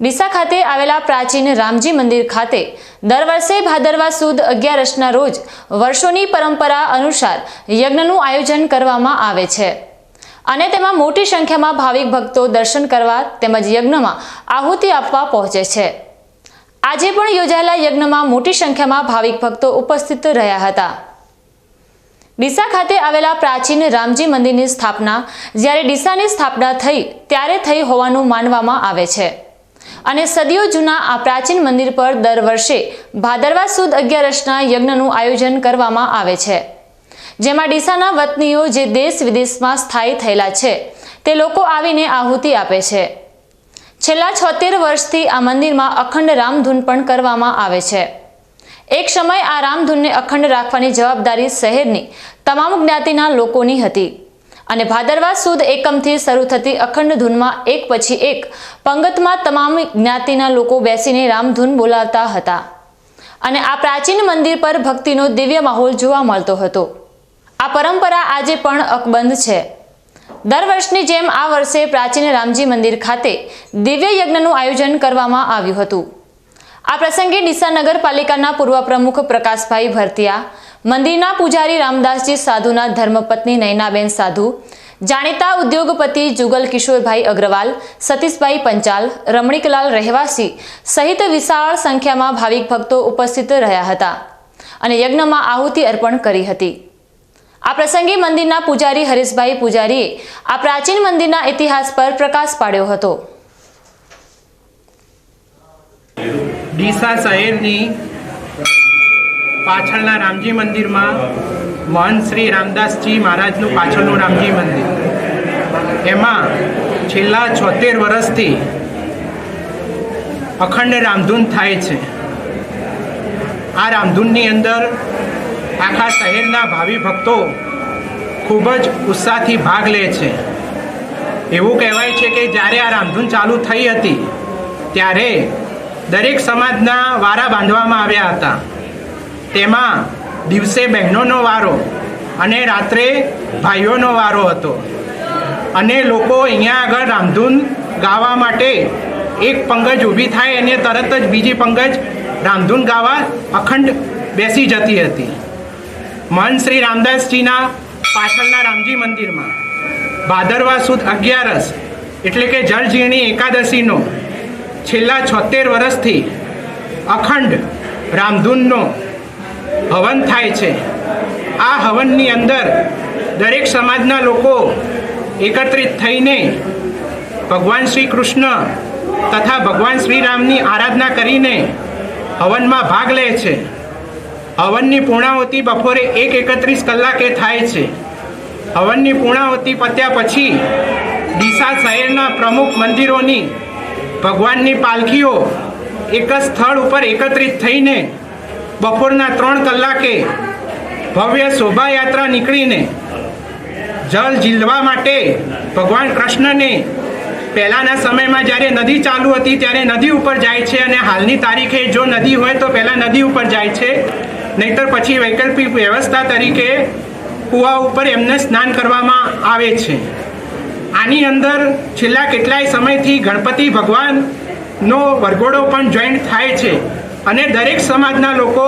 ડીસા ખાતે આવેલા પ્રાચીન રામજી મંદિર ખાતે દર વર્ષે ભાદરવા સુદ અગિયારસના રોજ વર્ષોની પરંપરા અનુસાર યજ્ઞનું આયોજન કરવામાં આવે છે. અને તેમાં મોટી સંખ્યામાં ભાવિક ભક્તો દર્શન કરવા તેમજ યજ્ઞમાં આહુતિ આપવા પહોંચે છે. આજે પણ યોજાયેલા યજ્ઞમાં મોટી સંખ્યામાં ભાવિક ભક્તો ઉપસ્થિત રહ્યા હતા. ડીસા ખાતે આવેલા પ્રાચીન રામજી મંદિરની સ્થાપના જ્યારે ડીસાની સ્થાપના થઈ ત્યારે થઈ હોવાનું માનવામાં આવે છે. અને સદીઓ જૂના આ પ્રાચીન મંદિર પર દર વર્ષે ભાદરવા સુદ અગિયારસના યજ્ઞનું આયોજન કરવામાં આવે છે. જેમાં ડીસાના વતનીઓ જે દેશ વિદેશમાં સ્થાયી થયેલા છે, તે લોકો આવીને આહુતિ આપે છે. છેલ્લા છોતેર વર્ષથી આ મંદિરમાં અખંડ રામધૂન પણ કરવામાં આવે છે. એક સમય આ રામધૂનને અખંડ રાખવાની જવાબદારી શહેરની તમામ જ્ઞાતિના લોકોની હતી. અને ભાદરવા સુદ એકમથી શરૂ થતી અખંડ ધૂનમાં એક પછી એક પંગતમાં તમામ જ્ઞાતિના લોકો બેસીને રામધૂન બોલાવતા હતા. અને આ પ્રાચીન મંદિર પર ભક્તિનો દિવ્ય માહોલ જોવા મળતો હતો. આ પરંપરા આજે પણ અકબંધ છે. દર વર્ષની જેમ આ વર્ષે પ્રાચીન રામજી મંદિર ખાતે દિવ્ય યજ્ઞનું આયોજન કરવામાં આવ્યું હતું. આ પ્રસંગે ડીસા નગરપાલિકાના પૂર્વ પ્રમુખ પ્રકાશભાઈ ભરતિયા મંદિરના પૂજારી રામદાસજી સાધુના ધર્મપત્ની નયનાબેન સાધુ, જાણીતા ઉદ્યોગપતિ જુગલ કિશોરભાઈ અગ્રવાલ, સતીશભાઈ પંચાલ, રમણીકલાલ રહેવાસી સહિત વિશાળ સંખ્યામાં ભાવિક ભક્તો ઉપસ્થિત રહ્યા હતા અને યજ્ઞમાં આહુતિ અર્પણ કરી હતી. આ પ્રસંગે મંદિરના પૂજારી હરીશભાઈ પૂજારીએ આ પ્રાચીન મંદિરના ઇતિહાસ પર પ્રકાશ પાડ્યો હતો. ડીસા શહેરની પાછળના રામજી મંદિરમાં મહંત શ્રી રામદાસજી મહારાજનું પાછળનું રામજી મંદિર. એમાં છેલ્લા છોતેર વર્ષથી અખંડ રામધૂન થાય છે. આ રામધૂનની અંદર આખા શહેરના ભાવિ ભક્તો ખૂબ જ ઉત્સાહથી ભાગ લે છે. એવું કહેવાય છે કે જ્યારે આ રામધૂન ચાલુ થઈ હતી, ત્યારે દરેક સમાજના વારા બાંધવામાં આવ્યા હતા. તેમાં દિવસે બહેનોનો વારો અને રાત્રે ભાઈઓનો વારો હતો. અને લોકો અહીંયા આગળ રામધૂન ગાવા માટે એક પંગજ ઊભી થાય અને તરત જ બીજી પંગજ રામધૂન ગાવા અખંડ બેસી જતી હતી. મહંત શ્રી રામદાસજીના પાછળના રામજી મંદિરમાં ભાદરવા સુદ અગિયારસ એટલે કે જળઝીણી એકાદશીનો છેલ્લા છોતેર વર્ષથી અખંડ રામધૂનનો હવન થાય છે. આ હવનની અંદર દરેક સમાજના લોકો એકત્રિત થઈને ભગવાન શ્રી કૃષ્ણ તથા ભગવાન શ્રી રામની આરાધના કરીને હવનમાં ભાગ લે છે. હવનની પૂર્ણાહુતિ બપોરે એક એકત્રીસ કલાકે થાય છે. હવનની પૂર્ણાહુતિ પત્યા પછી ડીસા શહેરના પ્રમુખ મંદિરોની ભગવાનની પાલખીઓ એક જ સ્થળ ઉપર એકત્રિત થઈને બપોરના ત્રણ કલાકે ભવ્ય શોભાયાત્રા નીકળીને જલ ઝીલવા માટે ભગવાન કૃષ્ણને પહેલાંના સમયમાં જ્યારે નદી ચાલુ હતી ત્યારે નદી ઉપર જાય છે અને હાલની તારીખે જો નદી હોય તો પહેલાં નદી ઉપર જાય છે. નહીતર પછી વૈકલ્પિક વ્યવસ્થા તરીકે કૂવા ઉપર એમને સ્નાન કરવામાં આવે છે. આની અંદર છેલ્લા કેટલાય સમયથી ગણપતિ ભગવાનનો વરઘોડો પણ જોઈન્ટ થાય છે. અને દરેક સમાજના લોકો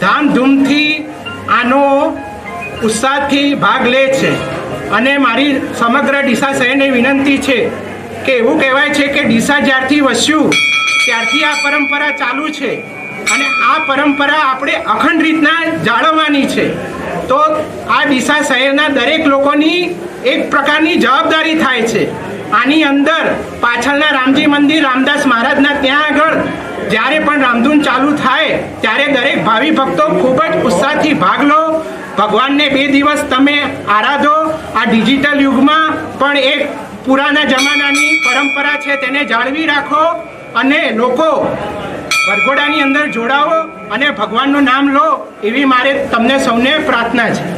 ધામધૂમથી આનો ઉત્સાહથી ભાગ લે છે. અને મારી સમગ્ર ડીસા શહેરને વિનંતી છે કે એવું કહેવાય છે કે ડીસા જ્યારથી વસ્યું, ત્યારથી આ પરંપરા ચાલુ છે. અને આ પરંપરા આપણે અખંડ રીતના જાળવવાની છે. તો આ ડીસા શહેરના દરેક લોકોની એક પ્રકારની જવાબદારી થાય છે. આની અંદર પાછળના રામજી મંદિર, રામદાસ મહારાજના ત્યાં આગળ જ્યારે પણ રામધૂન ચાલુ થાય, ત્યારે દરેક ભાવિ ભક્તો ખૂબ જ ઉત્સાહથી ભાગ લો. ભગવાનને બે દિવસ તમે આરાધો. આ ડિજિટલ યુગમાં પણ એક પુરાના જમાનાની પરંપરા છે તેને જાળવી રાખો અને લોકો વરઘોડાની અંદર જોડાવો અને ભગવાનનું નામ લો એવી મારે તમને સૌને પ્રાર્થના છે.